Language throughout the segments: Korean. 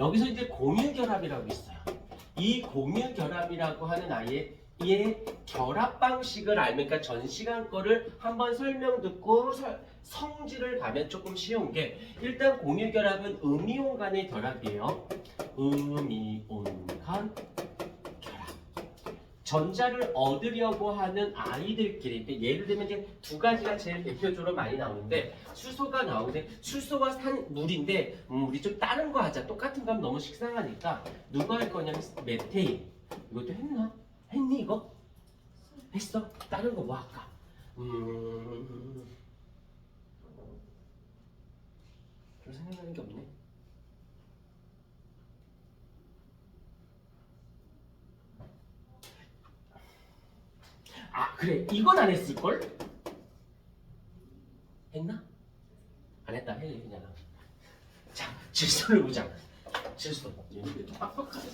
여기서 이제 공유결합이라고 있어요. 이 공유결합이라고 하는 아이의 얘 결합 방식을 알면 그러니까 전 시간 거를 한번 설명 듣고 설- 성질을 가면 조금 쉬운 게 일단 공유 결합은 음이온 간의 결합이에요. 음이온 간. 전자를 얻으려고 하는 아이들끼리 예를 들면 이제 두 가지가 제일 대표적으로 많이 나오는데 수소가 나오는데 수소와 산 물인데 음, 우리 좀 다른 거 하자 똑같은 거 하면 너무 식상하니까 누가 할 거냐면 메테인 이것도 했나? 했니 이거? 했어? 다른 거 뭐 할까? 음... 별 생각나는 게 없네 아 그래 이건 안 했을걸? 했나? 안 했다 해 그냥 자 질서를 보자 질서 얘네들 빡빡하네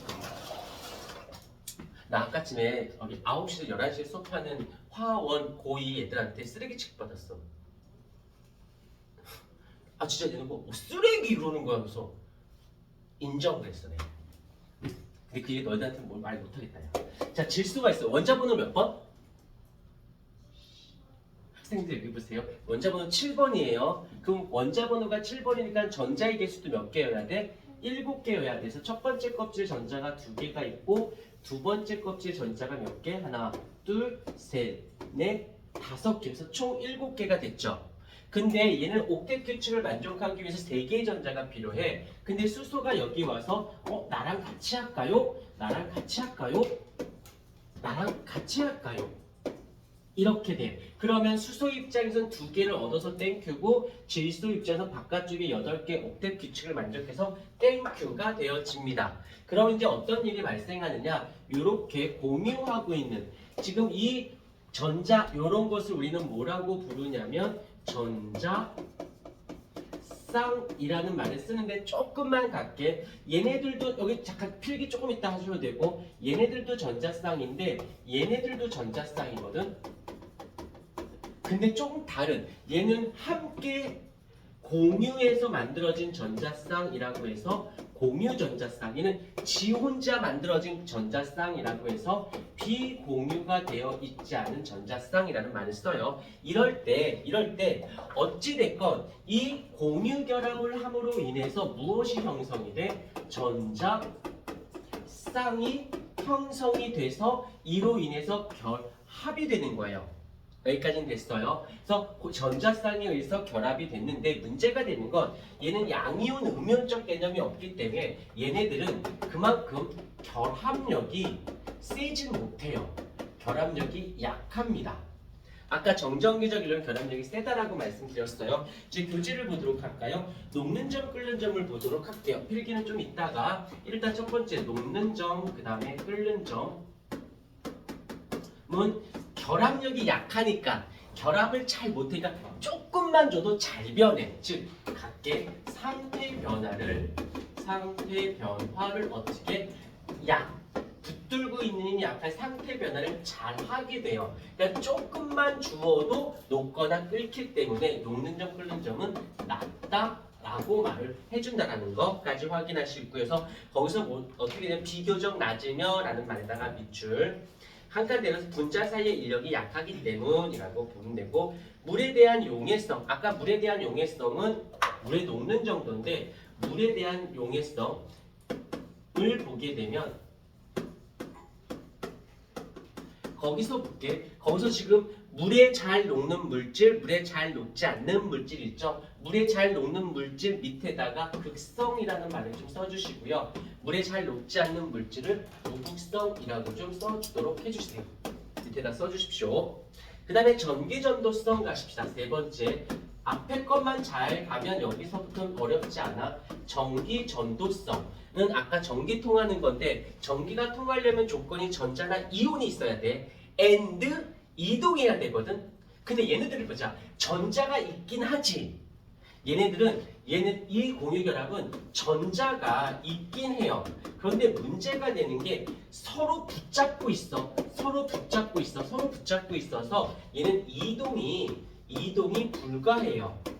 나 아까쯤에 여기 9시에서 11시에 수업하는 화원 고2 애들한테 쓰레기 취급받았어 아 진짜 얘는 뭐 쓰레기 이러는 거야 그래서 인정을 했어 내가 근데 그게 너희들한테 뭘 말 못하겠다 야. 자 질수가 있어 원자번호 몇 번? 학생들 여기 보세요. 원자번호 7번이에요. 그럼 원자번호가 7번이니까 전자의 개수도 몇 개여야 돼? 7개여야 돼서 첫 번째 껍질 전자가 두 개가 있고 두 번째 껍질 전자가 몇 개? 하나, 둘, 셋, 넷, 다섯 개에서 총 7개가 됐죠. 근데 얘는 옥텟 규칙을 만족하기 위해서 세 개의 전자가 필요해. 근데 수소가 여기 와서 어 나랑 같이 할까요? 나랑 같이 할까요? 나랑 같이 할까요? 이렇게 돼. 그러면 수소 입장에서는 두 개를 얻어서 땡큐고 질소 입장에서 바깥쪽에 여덟 개 옥텟 규칙을 만족해서 땡큐가 되어집니다. 그럼 이제 어떤 일이 발생하느냐? 이렇게 공유하고 있는 지금 이 전자 이런 것을 우리는 뭐라고 부르냐면 전자 쌍이라는 말을 쓰는데 조금만 갖게 얘네들도 여기 잠깐 필기 조금 있다 하셔도 되고 얘네들도 전자쌍인데 얘네들도 전자쌍이거든 근데 조금 다른 얘는 함께 공유해서 만들어진 전자쌍이라고 해서 공유 전자쌍 얘는 지 혼자 만들어진 전자쌍이라고 해서 비공유가 되어 있지 않은 전자쌍이라는 말을 써요. 이럴 때 이럴 때 어찌 됐건 이 공유 결합을 함으로 인해서 무엇이 형성이 돼? 전자 쌍이 형성이 돼서 이로 인해서 결합이 되는 거예요. 여기까지는 됐어요. 그래서 그 전자쌍에 의해서 결합이 됐는데 문제가 되는 건 얘는 양이온 음연적 개념이 없기 때문에 얘네들은 그만큼 결합력이 세진 못해요. 결합력이 약합니다. 아까 정전기적 이론 결합력이 세다라고 말씀드렸어요. 이제 교재를 보도록 할까요? 녹는 점, 끓는 점을 보도록 할게요. 필기는 좀 이따가 일단 첫 번째 녹는 점, 그 다음에 끓는 점은 결합력이 약하니까 결합을 잘 못하니까 조금만 줘도 잘 변해. 즉 각계 상태 변화를 상태 변화를 어떻게 약 붙들고 있는 약한 상태 변화를 잘 하게 돼요. 그러니까 조금만 주어도 녹거나 끓기 때문에 녹는 점 끓는 점은 낫다. 라고 말을 해준다라는 것까지 확인할 수 있고요. 그래서 거기서 뭐 어떻게 되냐면 비교적 낮으며 라는 말에다가 밑줄 한칸 내려서 분자 사이의 인력이 약하기 때문이라고 보면 되고 물에 대한 용해성 아까 물에 대한 용해성은 물에 녹는 정도인데 물에 대한 용해성을 보게 되면 거기서 볼게 거기서 지금 물에 잘 녹는 물질 물에 잘 녹지 않는 물질 있죠 물에 잘 녹는 물질 밑에다가 극성이라는 말을 좀 써주시고요 물에 잘 녹지 않는 물질을 무극성이라고 좀 써주도록 해주세요. 밑에다 써주십시오. 그 다음에 전기전도성 가십시다. 세 번째. 앞에 것만 잘 가면 여기서부터는 어렵지 않아. 전기전도성 은 아까 전기 통하는 건데 전기가 통하려면 조건이 전자나 이온이 있어야 돼. and 이동해야 되거든. 근데 얘네들을 보자. 전자가 있긴 하지. 얘네들은 얘는 이 공유결합은 전자가 있긴 해요. 그런데 문제가 되는 게 서로 붙잡고 있어. 서로 붙잡고 있어. 서로 붙잡고 있어서 얘는 이동이 이동이 불가해요.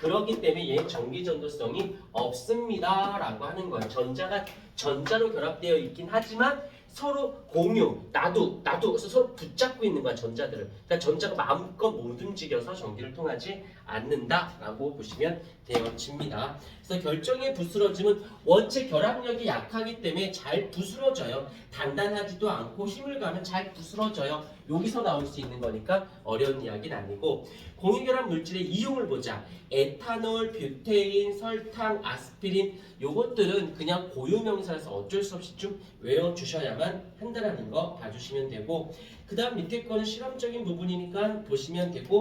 그렇기 때문에 얘 전기 전도성이 없습니다라고 하는 거예요. 전자가 전자로 결합되어 있긴 하지만 서로 공유, 나도, 나도 서로 붙잡고 있는 거야 전자들을. 그러니까 전자가 마음껏 못 움직여서 전기를 통하지 않는다라고 보시면 되어집니다. 그래서 결정의 부스러짐은 원체 결합력이 약하기 때문에 잘 부스러져요. 단단하지도 않고 힘을 가면 잘 부스러져요. 여기서 나올 수 있는 거니까 어려운 이야기는 아니고 공유결합 물질의 이용을 보자. 에탄올, 뷰테인, 설탕, 아스피린 요것들은 그냥 고유명사라서 어쩔 수 없이 좀 외워주셔 야만 한다라는 거 봐주시면 되고 그 다음 밑에 거는 실험적인 부분이니까 보시면 되고